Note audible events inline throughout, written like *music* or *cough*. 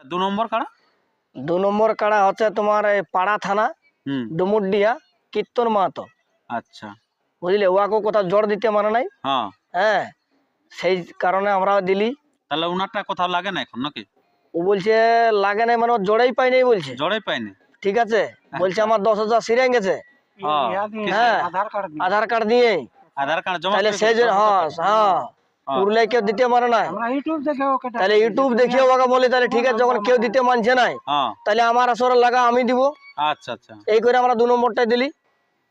দু নম্বর কাড়া? দু নম্বর কাড়া হচ্ছে তোমার এই পাড়া থানা হুম। ডুমুরডিয়া কীর্তন মাহাতো। আচ্ছা। বুঝলে? ওয়াকে কোথাও জোর দিতে মানে নাই। হ্যাঁ। হ্যাঁ সেই কারণে আমরা দিলি। তাহলে উনারটা কোথাও লাগে না এখন নাকি? ও বলছে লাগে নাই মানে জোড়াই পাই নাই বলছে। জড়াই পাইনি ঠিক আছে? বলছে আমার দশ হাজার সিরিয়াং গেছে। হ্যাঁ হ্যাঁ আধার কার্ড দিয়ে। আধার কার্ড জমা তাহলে সেই হ্যাঁ হ্যাঁ। হ্যাঁ। পুরুলিয়া কেউ দিতে পারে না তাহলে ইউটিউব দেখিয়ে ওকে বলে তাহলে ঠিক আছে যখন কেউ দিতে মানছে নাই তাহলে আমার আসরে লাগা আমি দিব আচ্ছা আচ্ছা এই করে আমরা দু নম্বরটাই দিলি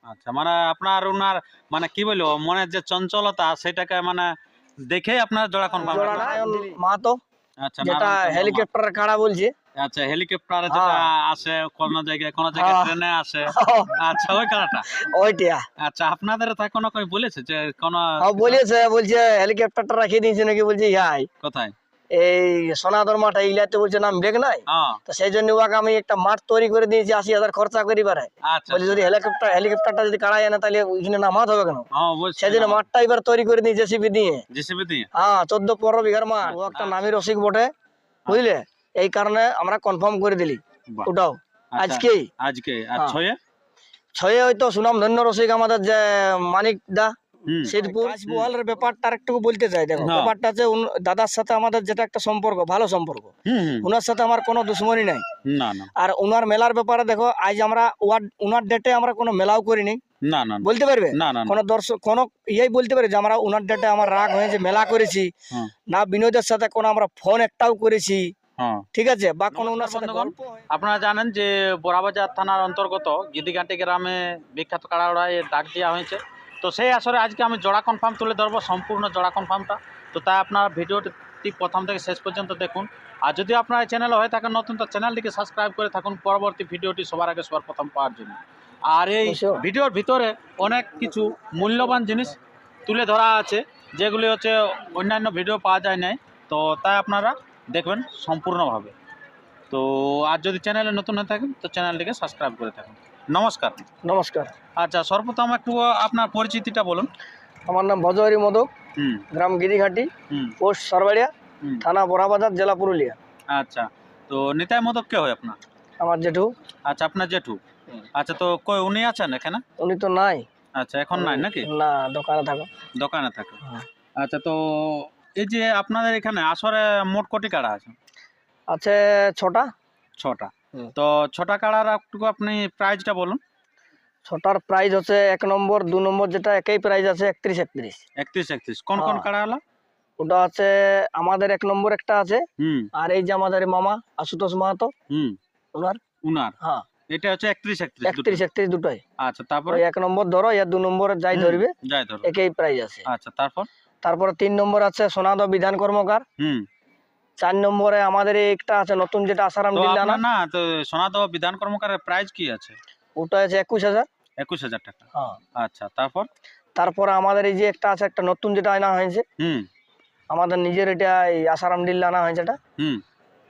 আচ্ছা মানে আপনার উনার মানে কি বলব মনের যে চঞ্চলতা সেটাকে মানে দেখে আপনার জোড়া কনফার্ম মা তো আচ্ছা যেটা হেলিকপ্টার কাড়া বলছে আচ্ছা হেলিকপ্টারে যেটা আসে কোন জায়গায় কোন জায়গায় হ্যাঁ। ট্রেনে আসে। *laughs* আচ্ছা ওই কারাটা ওইটা। আচ্ছা আপনাদের তা কোনো কই বলেছে যে কোন হ্যাঁ বলেছে বলছে হেলিকপ্টারটা রাখিয়ে দিয়েছে নাকি? বলছে ইহাই কোথায়? এই সোনাদর মাঠ এইলাতে বলছে নাম নাই? হ্যাঁ তো সেই জন্য ওকে আমি একটা মাঠ তৈরি করে দিয়েছি আশি হাজার খরচা করি পারে। আচ্ছা। বলছে যদি হেলিকপ্টার হেলিকপ্টারটা যদি কাড়াই আনে তাহলে ওইখানে নামাত হবে কেন? হ্যাঁ সেই জন্য মাঠটা এবার তৈরি করে দিয়েছে সিপি দিয়ে। জেসিবি দিয়ে? হ্যাঁ চোদ্দ পনেরো বিঘার মাঠ ও একটা নামি রসিক বটে বুঝলে? এই কারণে আমরা কনফার্ম করে দিলি। ওটাও আচ্ছা, আজকেই আজকে। আর হ্যাঁ। ছয়ে? ছয়ে হয়তো সুনাম ধন্য রসিক আমাদের যে মানিক দা ব্যাপারটা একটু বলতে চাই দেখো। হ্যাঁ। ব্যাপারটা দাদার সাথে আমাদের যেটা একটা সম্পর্ক ভালো সম্পর্ক। হুম হুম। ওনার সাথে আমার কোনো দুশ্মনী নাই। না না। আর ওনার মেলার ব্যাপারে দেখো আজ আমরা ওনার ডেটে আমরা কোনো মেলাও করিনি। না না না, বলতে পারবে? না না না। কোনো দর্শক কোনো ইয়েই বলতে পারে যে আমরা ওনার ডেটে আমার রাগ হয়েছে মেলা করেছি। হ্যাঁ। না বিনোদের সাথে কোনো আমরা ফোন একটাও করেছি। হ্যাঁ ঠিক আছে বা কোনো ওনার সাথে গল্প আপনারা জানেন যে বোরাবাজার থানার অন্তর্গত গিদিঘাটি গ্রামে বিখ্যাত কাড়াড়ায় ডাক দেওয়া হয়েছে। তো সেই আসরে আজকে আমি জোড়া কনফার্ম তুলে ধরবো সম্পূর্ণ জোড়া কনফার্মটা তো তাই আপনারা ভিডিওটি প্রথম থেকে শেষ পর্যন্ত দেখুন। আর যদি আপনার এই চ্যানেল হয়ে থাকেন নতুন তো চ্যানেলটিকে সাবস্ক্রাইব করে থাকুন। পরবর্তী ভিডিওটি সবার আগে সবার প্রথম পাওয়ার জন্য। আর এই। ভিডিওর ভিতরে অনেক কিছু মূল্যবান জিনিস তুলে ধরা আছে যেগুলি হচ্ছে অন্যান্য ভিডিও পাওয়া যায় নাই। তো তাই আপনারা দেখবেন সম্পূর্ণভাবে। তো আর যদি চ্যানেলে নতুন হয়ে থাকেন তো চ্যানেলটিকে সাবস্ক্রাইব করে থাকুন। নমস্কার। নমস্কার। আচ্ছা সর্বপ্রথম একটু আপনার পরিচিতিটা বলুন। আমার নাম ভজহরি মদক হুম। গ্রাম গিরিঘাটি হুম। পোস্ট সরবাড়িয়া থানা বড়াবাজার জেলা পুরুলিয়া। আচ্ছা তো নিতাই মদক কে হয় আপনার? আমার জেঠু। আচ্ছা আপনার জেঠু। আচ্ছা তো কই উনি আছেন এখানে? উনি তো নাই। আচ্ছা এখন নাই নাকি? না দোকানে থাকো দোকানে থাকে হ্যাঁ। আচ্ছা তো এই যে আপনাদের এখানে আসরে মোট কোটি কাড়া আছে? আছে ছটা। ছটা। তো ছটা কাড়ার একটু আপনি প্রাইজটা বলুন। ছটার প্রাইস হচ্ছে এক নম্বর দু নম্বর যেটা একই প্রাইস আছে একত্রিশ একত্রিশ। একত্রিশ একত্রিশ। কোন কোন হ্যাঁ। কাড়া হলো? ওটা আছে আমাদের এক নম্বর একটা আছে। আর এই যে আমাদের মামা আশুতোষ মাহাতো হুম। ওনার। উনার? হ্যাঁ। এটা হচ্ছে একত্রিশ একত্রিশ দুটো। একত্রিশ একত্রিশ দুটোই। আচ্ছা তারপরে? এক নম্বর ধরো ইয়া দু নম্বর যাই ধরবে যাই ধরো একই প্রাইস আছে। আচ্ছা তারপর? তারপরে তিন নম্বর আছে সোনাদ বিধান কর্মকার। হুম। চার নম্বরে আমাদের এই একটা আছে নতুন যেটা আসারাম না? তো সনাতন বিধান কর্মকারের প্রাইস কি আছে? ওটা আছে একুশ হাজার। একুশ হাজার টাকা। হ্যাঁ। আচ্ছা তারপর? তারপরে আমাদের এই যে একটা আছে একটা নতুন যেটা আনা হয়েছে হুম। আমাদের নিজের এটা এই আসারাম আনা হয়েছে এটা। হুম।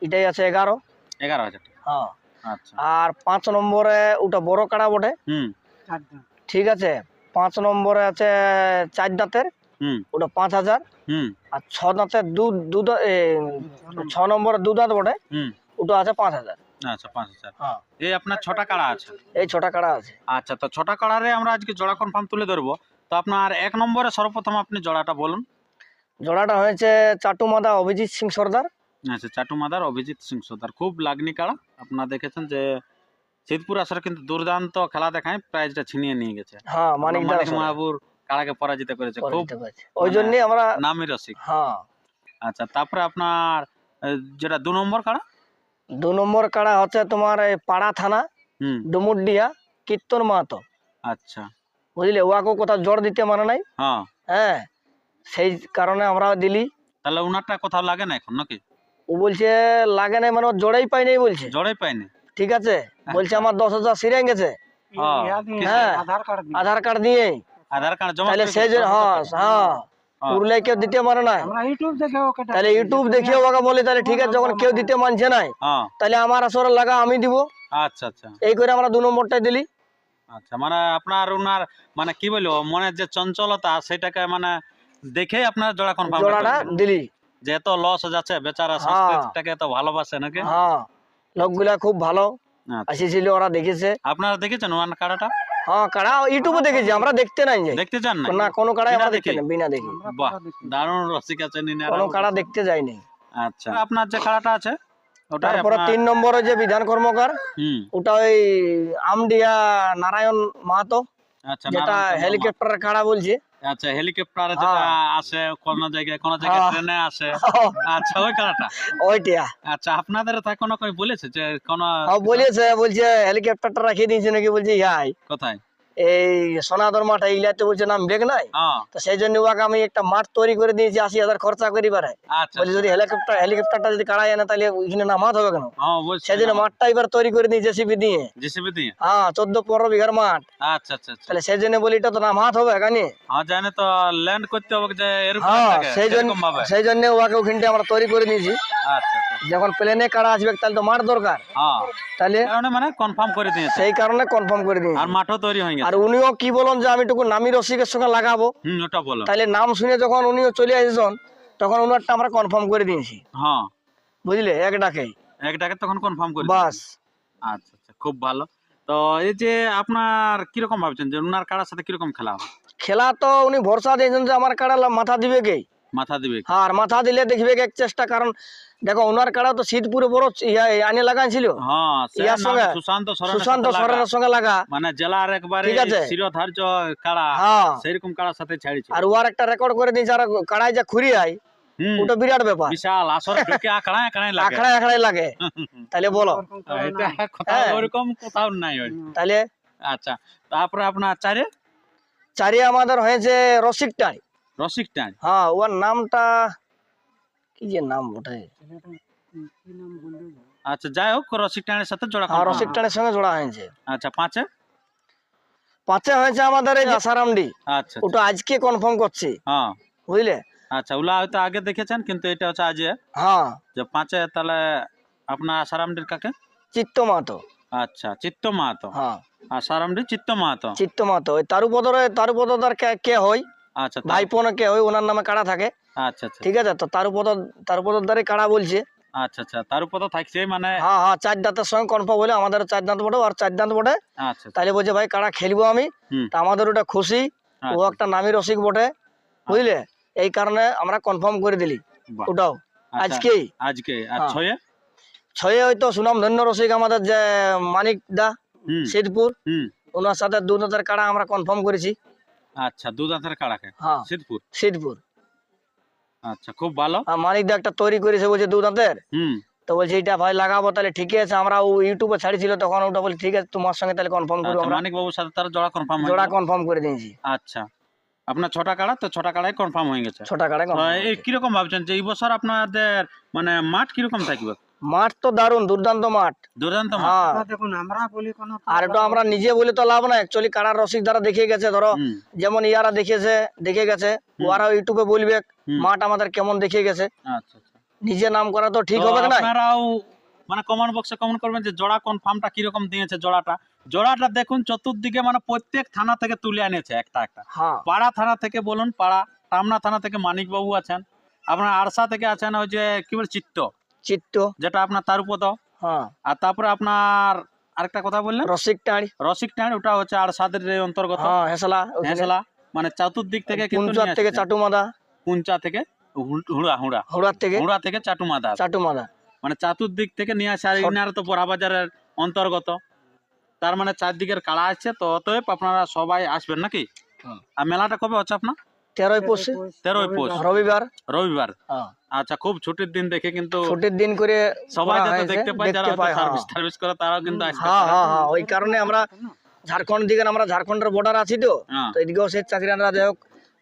এটাই আছে এগারো। এগারো হাজার টাকা। হ্যাঁ। আচ্ছা। আর পাঁচ নম্বরে ওটা বড় কাড়া বটে। হুম। ঠিক আছে। পাঁচ নম্বরে আছে চার দাঁতের। ওটা পাঁচ হাজার। আর ছ দাঁতের ছ নম্বরে দু দাঁত বটে ওটা আছে পাঁচ হাজার। আচ্ছা পাঁচ হাজার। হ্যাঁ। এই আপনার ছটা কাড়া আছে? এই ছটা কাড়া আছে। আচ্ছা তো ছটা কাড়ারে আমরা আজকে জোড়া কনফার্ম তুলে ধরবো। তো আপনার এক নম্বরে সর্বপ্রথম আপনি জোড়াটা বলুন। জোড়াটা হয়েছে চাটুমাদা অভিজিৎ সিং সর্দার। আচ্ছা চাটু মাদার অভিজিৎ সিং সর্দার। খুব লাগনি কাড়া। আপনারা দেখেছেন যে সিদ্ধপুর আসার কিন্তু দুর্দান্ত খেলা দেখায় প্রাইজটা ছিনিয়ে নিয়ে গেছে। হ্যাঁ মানিক দা মানিক মাহবুর কাড়াকে পরাজিত করেছে খুব ওই জন্যই আমরা নামি রসিক। হ্যাঁ। আচ্ছা তারপরে আপনার যেটা দু নম্বর কাড়া দু নম্বর কাড়া হচ্ছে তোমার এই পাড়া থানা ডুমুরডিয়া কীর্তন মাহাতো। আচ্ছা। বুঝলে ওয়াকে কোথাও জোর দিতে মানে নাই। হ্যাঁ। হ্যাঁ সেই কারণে আমরা দিলি। তাহলে ওনারটা কোথাও লাগে না এখন নাকি? ও বলছে লাগে নাই মানে জোড়াই পাই নাই বলছে। জড়াই পাইনি ঠিক আছে? বলছে আমার দশ হাজার সিরিয়াং গেছে। হ্যাঁ হ্যাঁ আধার কার্ড দিয়ে আধার কার্ড জমা তাহলে সেই জন্য হ্যাঁ হ্যাঁ। হ্যাঁ। কেউ দিতে পারে না তাহলে ইউটিউব দেখিয়ে ওকে বলে তাহলে ঠিক আছে যখন কেউ দিতে মানছে নাই হ্যাঁ। তাহলে আমার আসরে লাগা আমি দিব। আচ্ছা আচ্ছা। এই করে আমরা দু নম্বরটাই দিলি। আচ্ছা মানে আপনার উনার মানে কি বলব মনের যে চঞ্চলতা সেটাকে মানে দেখেই আপনার জোড়া কনফার্ম জোড়াটা দিলি। যে এত লস যাচ্ছে বেচারা হ্যাঁ। সংস্কৃতিটাকে এত ভালোবাসে নাকি? হ্যাঁ। লোকগুলা খুব ভালো। আচ্ছা। আসিছিল ওরা দেখেছে। আপনারা দেখেছেন ওয়ান কাড়াটা হ্যাঁ কাড়া ইউটিউবে দেখেছি আমরা দেখতে নাই যাই দেখতে চান না না কোনো কাড়াই আমরা দেখতে দেখে? না বিনা দেখি। বাহ দারুণ রসিক আছেন ইনারা। কোনো কাড়া দেখতে আচ্ছা। আপনার যে কাড়াটা আছে ওটাই তারপরে তিন নম্বরে যে বিধান কর্মকার ওটা ওই আমডিয়া নারায়ণ মাহাতো আচ্ছা যেটা হেলিকপ্টার কাড়া বলছে। আচ্ছা হেলিকপ্টারে যেটা আছে কোন জায়গায় কোন জায়গায় হ্যাঁ। ট্রেনে আছে *laughs* আচ্ছা ওই কারাটা ওইটা আচ্ছা আপনাদের তা কোনো কই বলেছে যে কোন হ্যাঁ বলেছে বলছে হেলিকপ্টারটা রাখিয়ে দিয়েছে নাকি? বলছে ইয়াই কোথায়? এই সোনাদর মাঠ এইগুলাতে বলছে নাম বেগ নাই? হ্যাঁ। তো সেই জন্য ওকে আমি একটা মাঠ তৈরি করে দিয়েছি আশি হাজার খরচা করি পারে। আচ্ছা যদি হেলিকপ্টার হেলিকপ্টারটা যদি কাড়াই না তাহলে ওইখানে নামাত হবে কেন? হ্যাঁ সেই জন্য মাঠটা এবার তৈরি করে দিয়েছে সিপি দিয়ে। জেসিবি দিয়ে? হ্যাঁ চোদ্দ পনেরো বিঘার মাঠ। আচ্ছা আচ্ছা আচ্ছা। তাহলে সেই জন্য বলি এটা তো নামাত হবে কানি? হ্যাঁ জানে তো ল্যান্ড করতে হবে যে এরকম হ্যাঁ সেই জন্য সেই জন্য ওকে ওখানটা আমরা তৈরি করে দিয়েছি। আচ্ছা আচ্ছা। যখন প্লেনে কারা আসবে তাহলে তো মাঠ দরকার। হ্যাঁ। তাহলে কারণে মানে কনফার্ম করে দিয়েছে। সেই কারণে কনফার্ম করে দিয়েছি। আর মাঠও তৈরি হয়ে আর উনিও কি বলেন যে আমি টুকু নামি রসিকের সঙ্গে লাগাবো। হুম ওটা বলো। তাহলে নাম শুনে যখন উনিও চলে আসছেন তখন উনারটা আমরা কনফার্ম করে দিয়েছি। হ্যাঁ। বুঝলে? এক ডাকে। একটাকে তখন কনফার্ম করে বাস। আচ্ছা আচ্ছা খুব ভালো। তো এই যে আপনার কীরকম ভাবছেন যে উনার কাড়ার সাথে কীরকম খেলা হবে? খেলা তো উনি ভরসা দিয়েছেন যে আমার কাড়া লা- মাথা দিবে কে? মাথা দিবে হ্যাঁ আর মাথা দিলে দেখবে এক চেষ্টা কারণ দেখো ওনার কাড়া তো শীতপুরে বড় আনে লাগাইছিল হ্যাঁ সে ইয়ার সঙ্গে সুশান্ত সরেনের সুশান্ত সরেনের সঙ্গে লাগা। মানে জেলার একবারে শিরোধার্য কাড়া হ্যাঁ। সেরকম কাড়ার সাথে ছাড়িছে। আর ওয়ার একটা রেকর্ড করে দিয়েছে আর কাড়াই যা খুরি আই ওটা বিরাট ব্যাপার। বিশাল আসরে ঢুকে আঁকড়ায় আঁকড়ায় লাগে। *laughs* তাহলে বলো। এটা হ্যাঁ। ওরকম কোথাও নাই তাহলে আচ্ছা তারপরে আপনার চারে? চারি আমাদের হয়েছে রসিকটাই রসিক টান হ্যাঁ ওর নামটা কি যে নাম ওটাই আচ্ছা যাই হোক রসিক টানের সাথে জোড়া হ্যাঁ। রসিক টানের সঙ্গে জোড়া হয়েছে। আচ্ছা পাঁচে? পাঁচে হয়েছে আমাদের এই আসারামডি আচ্ছা ওটা আজকে কনফার্ম করছি। হ্যাঁ। বুঝলে? আচ্ছা ওলা হয়তো আগে দেখেছেন কিন্তু এটা হচ্ছে আজ। হ্যাঁ। যে পাঁচে তাহলে আপনার আসারামডির কাকে? চিত্ত মাহাতো। আচ্ছা চিত্ত মাহাতো। হ্যাঁ। আসারামডি চিত্ত মাহাতো। চিত্ত মাহাতো। ওই তারুপদরে তারুপদার কে কে হয় আচ্ছা তা- ভাইপো না কে হয় ওনার নামে কাড়া থাকে। আচ্ছা আচ্ছা ঠিক আছে তো তারুপদ তারুপদর দ্বারে কাড়া বলছে। আচ্ছা আচ্ছা থাকছে মানে হ্যাঁ হ্যাঁ চার দাঁতের সঙ্গে কনফার্ম হলে আমাদের চার দাঁত বটে আর চার দাঁত বটে। আচ্ছা তাহলে বলছে ভাই কাড়া খেলব আমি। তা আমাদের ওটা খুশি। ও একটা নামি রসিক বটে বুঝলে? এই কারণে আমরা কনফার্ম করে দিলি। ওটাও আজকেই আজকে? আর হ্যাঁ। ছয়ে? ছয়ে হয়তো সুনাম ধন্য রসিক আমাদের যে মানিক দা সিদ্ধপুর। ওনার সাথে দু দাঁতের কাড়া আমরা কনফার্ম করেছি। আচ্ছা দু দাঁতের কাড়াকে? হ্যাঁ। সিদ্ধপুর? সিদ্ধপুর। আচ্ছা খুব ভালো। মানিক দা একটা তৈরি করেছে বলছে দু দাঁতের হুম। তো বলছে এটা ভাই লাগাবো তাহলে ঠিক আছে আমরা ও ইউটিউবে ছাড়িছিল তখন ওটা বলি ঠিক আছে তোমার সঙ্গে তাহলে কনফার্ম করব আচ্ছা আমরা। মানিক বাবুর সাথে তার জোড়া কনফার্ম জোড়া কনফার্ম করে দিয়েছি। আচ্ছা। আপনার ছটা কাড়া তো ছটা কাড়াই কনফার্ম হয়ে গেছে। ছোটা কাড়া তো এই কীরকম ভাবছেন যে এই বছর আপনাদের মানে মাঠ কীরকম থাকবে? মাঠ তো দারুণ দুর্দান্ত মাঠ। দুর্দান্ত হ্যাঁ। দেখুন আমরা বলি কোনো আর এটা আমরা নিজে বলে তো লাভ না অ্যাকচুয়ালি কাড়ার রসিক দ্বারা দেখিয়ে গেছে ধরো। যেমন ইয়ারা দেখেছে দেখে গেছে ওরা ইউটিউবে বলবে মাঠ আমাদের কেমন দেখিয়ে গেছে। আচ্ছা আচ্ছা। নিজে নাম করা তো ঠিক হবে না আপনারাও মানে কমেন্ট বক্সে কমেন্ট করবেন যে জোড়া কনফার্মটা কীরকম দিয়েছে জোড়াটা। জোড়াটা দেখুন চতুর্দিকে মানে প্রত্যেক থানা থেকে তুলে এনেছে একটা একটা। হ্যাঁ। পাড়া থানা থেকে বলুন পাড়া টামনা থানা থেকে মানিক বাবু আছেন আপনার আরসা থেকে আছেন ওই যে কি বলে চিত্ত চিত্ত যেটা আপনার তারুপদ হ্যাঁ। আর তারপরে আপনার আরেকটা কথা বললেন? রসিক টাঁড়ি। রসিক টাঁড় ওটা হচ্ছে আরসাদের অন্তর্গত। হ্যাঁ হেসলা হেঁসলা মানে চতুর্দিক থেকে কিন্তু থেকে চাটুমাদা। পুঞ্চা থেকে হু- হুড়া হুড়া। থেকে হুড়া থেকে চাটুমাদা। চাটুমাদা। মানে চতুর্দিক থেকে নিয়ে আসে আর ইনারা তো বড়া বাজারের অন্তর্গত। তার মানে চারদিকের কাড়া আছে তো অতএব আপনারা সবাই আসবেন নাকি? আর মেলাটা কবে হচ্ছে আপনার? তেরোই তেরোই পৌষ। রবিবার। রবিবার। হ্যাঁ। আচ্ছা খুব ছুটির দিন দেখে কিন্তু ছুটির দিন করে সবাই যাতে দেখতে পায় যারা দেখতে হ্যাঁ। সার্ভিস করে তারাও কিন্তু আসতে হ্যাঁ হ্যাঁ হ্যাঁ ওই কারণে আমরা ঝাড়খণ্ড দিকে আমরা ঝাড়খণ্ডের বর্ডার আছি তো। হ্যাঁ, তো এদিকেও সে চাকরিরা যাই হোক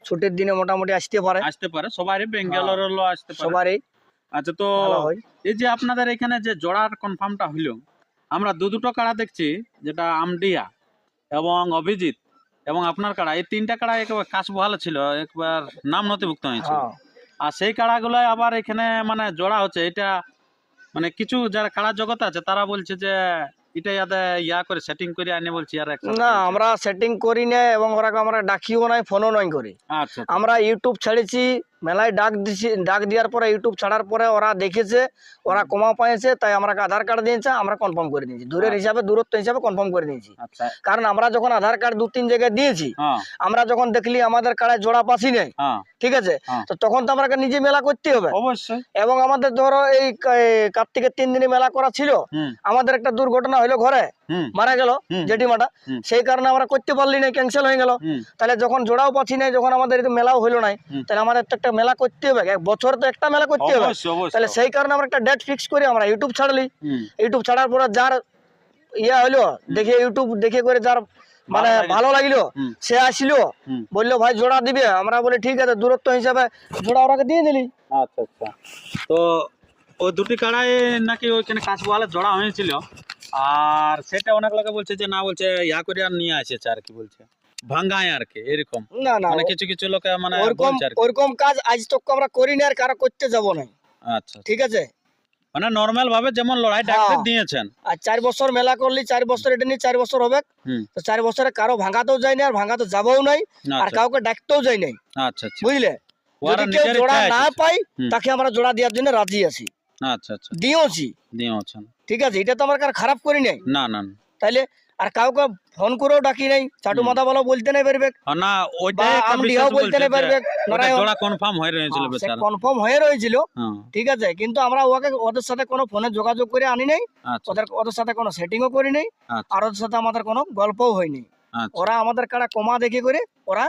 ছুটির দিনে মোটামুটি আসতে পারে। আসতে পারে সবারই বেঙ্গালোরেরও আসতে পারে। সবারই। আচ্ছা তো এই যে আপনাদের এখানে যে জোড়ার কনফার্মটা হইল আমরা দু দুটো কাড়া দেখছি যেটা আমডিয়া এবং অভিজিৎ এবং আপনার কাড়া। এই তিনটা কাড়া একবার ভালো ছিল একবার নাম নথিভুক্ত হয়েছে। হ্যাঁ। আর সেই কাড়াগুলো আবার এখানে মানে জোড়া হচ্ছে এটা মানে কিছু যারা কাড়া জগৎ আছে তারা বলছে যে এটা ইয়াতে ইয়া করে সেটিং করে আনে বলছি আর না আমরা সেটিং করি না এবং ওরাকে আমরা ডাকিও নাই ফোনও নাই করি। আচ্ছা আমরা ইউটিউব ছেড়েছি মেলায় ডাক দিছি ডাক দেওয়ার পরে ইউটিউব ছাড়ার পরে ওরা দেখেছে ওরা কমা পাইছে তাই আমরা আধার কার্ড দিয়েছে আমরা কনফার্ম করে দিয়েছি দূরের হিসাবে দূরত্ব হিসাবে কনফার্ম করে দিয়েছি আচ্ছা। কারণ আমরা যখন আধার কার্ড দু তিন জায়গায় দিয়েছি হ্যাঁ। আমরা যখন দেখলি আমাদের কার্ডে জোড়া পাসি নেই হ্যাঁ। ঠিক আছে? হ্যাঁ। তো তখন তো আমরা নিজে মেলা করতে হবে। অবশ্যই। এবং আমাদের ধরো এই কার্তিকের তিন দিনে মেলা করা ছিল। আমাদের একটা দুর্ঘটনা হলো ঘরে। মারা গেল। জেঠিমাটা সেই কারণে আমরা করতে পারলি না ক্যান্সেল হয়ে গেল। তাহলে যখন জোড়াও পাচ্ছি নাই যখন আমাদের মেলাও হলো নাই তাহলে আমাদের তো একটা মেলা করতে হবে। এক বছর তো একটা মেলা করতে হবে। তাহলে সেই কারণে আমরা একটা ডেট ফিক্স করি আমরা ইউটিউব ছাড়লি। ইউটিউব ছাড়ার পর যার ইয়া হলো দেখে ইউটিউব দেখে করে যার মানে ভালো লাগে। ভালো লাগল সে আসলো বলল ভাই জোড়া দিবে। আমরা বলি ঠিক আছে দূরত্ব হিসাবে জোড়া ওরাকে দিয়ে দিলি। আচ্ছা আচ্ছা। তো ওই দুটি কাড়াই নাকি ওইখানে কাঁচবালে জড়া হয়েছিল? আর সেটা অনেক লোকে বলছে যে না বলছে ইয়া করে আর নিয়ে আসেছে আর কি বলছে। ভাঙ্গায় আর কি এরকম। না না মানে কিছু কিছু লোকে মানে ওরকম আর কাজ আজ তক আমরা করিনি আর কারও করতে যাব না। আচ্ছা ঠিক আছে? মানে নর্মাল ভাবে যেমন লড়াই ডাক্তার হ্যাঁ। দিয়েছেন। আর চার বছর মেলা করলি চার বছর এটা নিয়ে চার বছর হবে। তো চার বছরে কারও ভাঙাতেও যায় না আর ভাঙাতে যাবও নাই আর আচ্ছা কাউকে ডাকতেও যায় নাই আচ্ছা আচ্ছা। বুঝলে? যদি কেউ জোড়া না পাই তাকে আমরা জোড়া দেওয়ার জন্য রাজি আছি। আচ্ছা আচ্ছা। দিয়েওছি। দিয়েছেন ঠিক আছে এটা তো আমার কার খারাপ করি নাই। না না না। তাইলে আর কাউকে ফোন করেও ডাকি নাই চাটু মাথা বলা বলতে নাই পারবে। না বা ওইটাই একটা আমডিহাও বিশেষ বলতে নাই পারবে। জোড়া কনফার্ম হয়ে রয়েছিল বেচারা। কনফার্ম হয়ে রয়েছিল। হ্যাঁ। ঠিক আছে কিন্তু আমরা ওকে ওদের সাথে কোনো ফোনে যোগাযোগ করে আনি নাই। আচ্ছা। ওদের ওদের সাথে কোনো সেটিংও করি নাই। আচ্ছা। আর ওদের সাথে আমাদের কোনো গল্পও হয়নি আচ্ছা। ওরা আমাদের কার্ডে কমা দেখে করে ওরা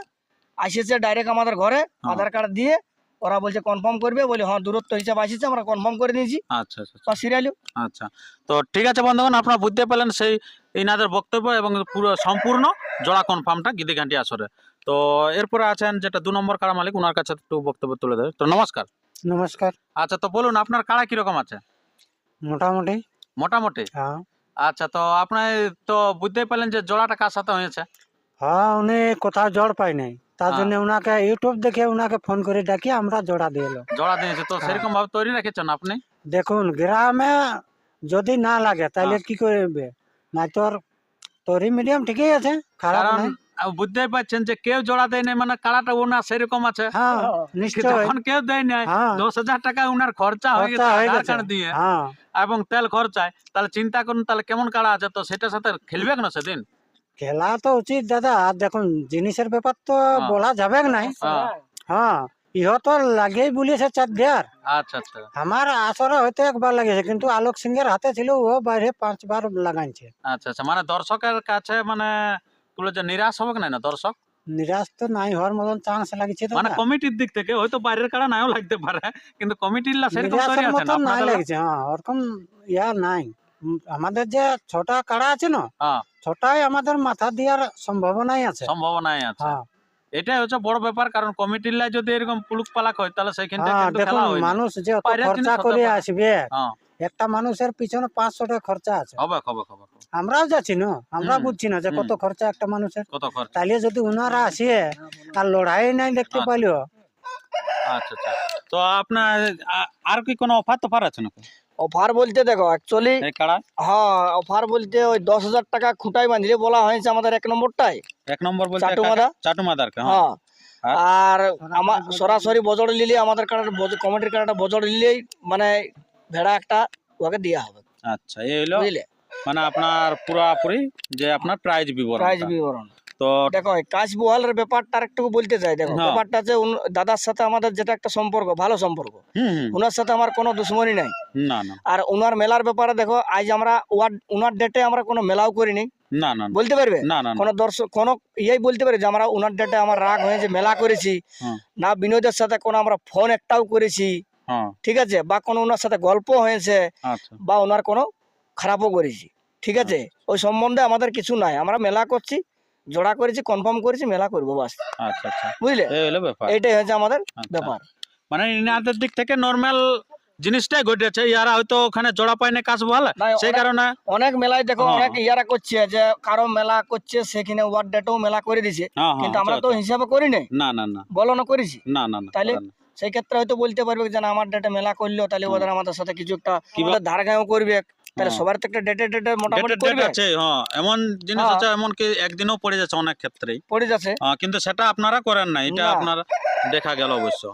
আসেছে ডাইরেক্ট আমাদের ঘরে হ্যাঁ। আধার কার্ড দিয়ে ওরা বলছে কনফার্ম করবে বলি হ্যাঁ দূরত্ব হিসাবে আসেছে আমরা কনফার্ম করে দিয়েছি আচ্ছা আচ্ছা তো সিরিয়ালও আচ্ছা। তো ঠিক আছে বন্ধুগণ আপনারা বুঝতে পারলেন সেই ইনাদের বক্তব্য এবং পুরো সম্পূর্ণ জোড়া কনফার্মটা গিদিঘান্টি আসরে। তো এরপরে আছেন যেটা দু নম্বর কাড়া মালিক ওনার কাছে একটু বক্তব্য তুলে দেবে তো নমস্কার। নমস্কার। আচ্ছা তো বলুন আপনার কাড়া কীরকম আছে? মোটামুটি। মোটামুটি? হ্যাঁ। আচ্ছা তো আপনার তো বুঝতেই পারলেন যে জোড়াটা কার সাথে হয়েছে? হ্যাঁ উনি কোথাও জড় পাই নাই। তার হ্যাঁ। জন্য উনাকে ইউটিউব দেখে উনাকে ফোন করে ডাকি আমরা জোড়া দিয়ে এলো। জোড়া দিয়েছে তো হ্যাঁ। সেরকম ভাবে তৈরি রেখেছেন আপনি? দেখুন গ্রামে যদি না লাগে তাহলে হ্যাঁ। কি করবে? না তোর তোরই মিডিয়াম ঠিকই আছে খারাপ নাই। বুঝতেই পারছেন যে কেউ জোড়া দেয় নাই মানে কাড়াটা ওনার সেরকম আছে। যখন কেউ দেয় নাই দশ হাজার টাকা উনার খরচা হয়ে গেছে দিয়ে। এবং তেল খরচায়। তাহলে চিন্তা করুন তাহলে কেমন কাড়া আছে তো সেটার সাথে খেলবে না সেদিন? খেলা তো উচিত দাদা। আর দেখুন জিনিসের ব্যাপার তো হ্যাঁ। বলা যাবে নাই হ্যাঁ। হ্যাঁ। ইহ তো লাগেই বলিয়েছে চার দেয়ার। আচ্ছা আচ্ছা। আমার আসরে হয়তো একবার লাগিয়েছে কিন্তু আলোক সিংহের হাতে ছিল ও বাইরে পাঁচবার লাগাইছে। আচ্ছা আচ্ছা। মানে দর্শকের কাছে মানে তুলে যে নিরাশ হবে না না দর্শক? নিরাশ তো নাই হওয়ার মতন চান্স লাগছে মানে কমিটির দিক থেকে হয়তো বাইরের কাড়া নাও লাগতে পারে কিন্তু কমিটির লা সেরকম তৈরি আছে না। নাই? লাগছে হ্যাঁ ওরকম ইয়া নাই। আমাদের যে ছটা কাড়া আছে না ছটাই আমাদের মাথা দেওয়ার সম্ভাবনাই আছে। সম্ভাবনাই আছে। হ্যাঁ। এটাই হচ্ছে বড় ব্যাপার কারণ কমিটির লাই যদি এরকম পুলুক পালাক হয় তাহলে সেইখানটা হ্যাঁ কিন্তু খেলা হয় মানুষ যে খরচা করে আসবে হ্যাঁ। একটা মানুষের পিছনে পাঁচশো টাকা খরচা আছে। হবে হবে। আমরাও যাচ্ছি না আমরা বুঝছি না যে কত খরচা একটা মানুষের। কত খরচ। তাইলে যদি উনারা আসিয়ে আর লড়াই নাই দেখতে আচ্ছা। পাইলো। আচ্ছা আচ্ছা। তো আপনার আর কি কোনো অফার তোফার আছে নাকি? অফার বলতে দেখো অ্যাকচুয়ালি হ্যাঁ অফার বলতে ওই দশ হাজার টাকা খুঁটাই বাঁধলে বলা হয়েছে আমাদের এক নম্বরটাই। এক নম্বর বলতে হ্যাঁ। হ্যাঁ। আর? আমার সরাসরি বজড় নিলে আমাদের কার্ড কমিটির কার্ডটা বজড় নিলেই মানে ভেড়া একটা ওকে দেওয়া হবে। আচ্ছা এই হলো মানে আপনার পুরাপুরি যে আপনার প্রাইজ বিবরণ প্রাইজ বিবরণ। তো দেখো কাজ বহালের ব্যাপারটা একটু বলতে চাই। দেখো হ্যাঁ। ব্যাপারটা যে দাদার সাথে আমাদের যেটা একটা সম্পর্ক ভালো সম্পর্ক। ওনার সাথে আমার কোনো দুশ্মনী নাই। না না। আর ওনার মেলার ব্যাপারে দেখো আজ আমরা ওনার ডেটে আমরা কোনো মেলাও করিনি। না বলতে পারবে? না না না। কোনো দর্শক কোনো ইয়েই বলতে পারে যে আমরা ওনার ডেটে আমার রাগ হয়েছে মেলা করেছি। না বিনোদের সাথে কোনো আমরা ফোন একটাও করেছি। হ্যাঁ। ঠিক আছে? বা কোনো ওনার সাথে গল্প হয়েছে। আচ্ছা। বা ওনার কোনো খারাপও করেছি। ঠিক আছে? ওই সম্বন্ধে আমাদের কিছু নাই। আমরা মেলা করছি জোড়া করেছি কনফার্ম করেছি মেলা করব বাস। আচ্ছা আচ্ছা। বুঝলে? ব্যাপার। এইটাই হচ্ছে আমাদের আচ্ছা। ব্যাপার। মানে ইনাদের দিক থেকে নর্মাল জিনিসটাই ঘটেছে। ইয়ারা হয়তো ওখানে জোড়া পায়নি কাজ ভালো সেই অনেক- কারণে অনেক মেলায় দেখো হ্যাঁ। অনেক ইয়ারা করছে যে কারও মেলা করছে সেখানে ওয়ার্ড ডেটেও মেলা করে দিছে। হ্যাঁ হ্যাঁ কিন্তু আমরা তো। হিসাবে করি নাই। না না না। বলো না করেছি? না না না তাহলে? সেই ক্ষেত্রে হয়তো বলতে পারবে যে আমার ডেটে মেলা করল তাহলে। ওদের আমাদের সাথে কিছু একটা ধার গাঁও করবে। তাহলে হ্যাঁ। সবার তো একটা ডেটে ডেটে মোটামুটি করবে। আছে হ্যাঁ। এমন জিনিস হ্যাঁ। আছে এমন কি একদিনও পড়ে যাচ্ছে অনেক ক্ষেত্রেই। পড়ে যাচ্ছে। কিন্তু সেটা আপনারা করেন না এটা। আপনার দেখা গেল অবশ্য।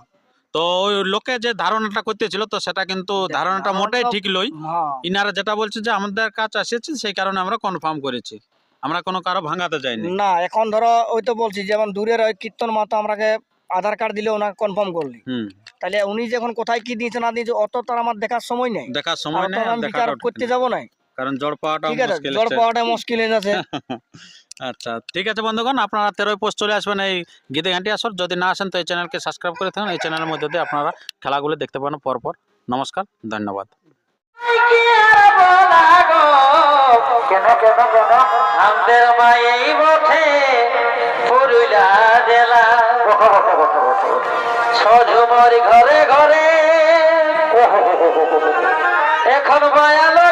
তো ওই লোকে যে ধারণাটা করতেছিল তো সেটা কিন্তু ধারণাটা মোটেই ঠিক লই হ্যাঁ। ইনারা যেটা বলছে যে আমাদের কাছে এসেছে সেই কারণে আমরা কনফার্ম করেছি। আমরা কোনো কারও ভাঙাতে যাইনি। না এখন ধরো ওই তো বলছি যেমন দূরের ওই কীর্তন মাতো আমরাকে আধার কার্ড দিলে ওনাকে কনফার্ম করলি। হুম। তাহলে উনি যখন কোথায় কি দিয়েছে না দিয়েছে অত তার আমার দেখার সময় নেই। দেখার সময় নেই আর আমি বিচার করতে। যাব না কারণ জড় পাওয়াটা ঠিক আছে মুশকিল জল পাওয়াটা মুশকিল হয়ে যাচ্ছে। *laughs* আচ্ছা ঠিক আছে বন্ধুগণ আপনারা তেরোই পোস্ট চলে আসবেন এই গীতে ঘাঁটি আসর। যদি না আসেন তো এই চ্যানেলকে সাবস্ক্রাইব করে থাকুন। এই চ্যানেলের মধ্যে দিয়ে আপনারা খেলাগুলো দেখতে পাবেন পরপর। নমস্কার ধন্যবাদ। আমাদের মায়ের বটে পুরুলা জেলা। সজুমরি ঘরে ঘরে। এখন মায়ালো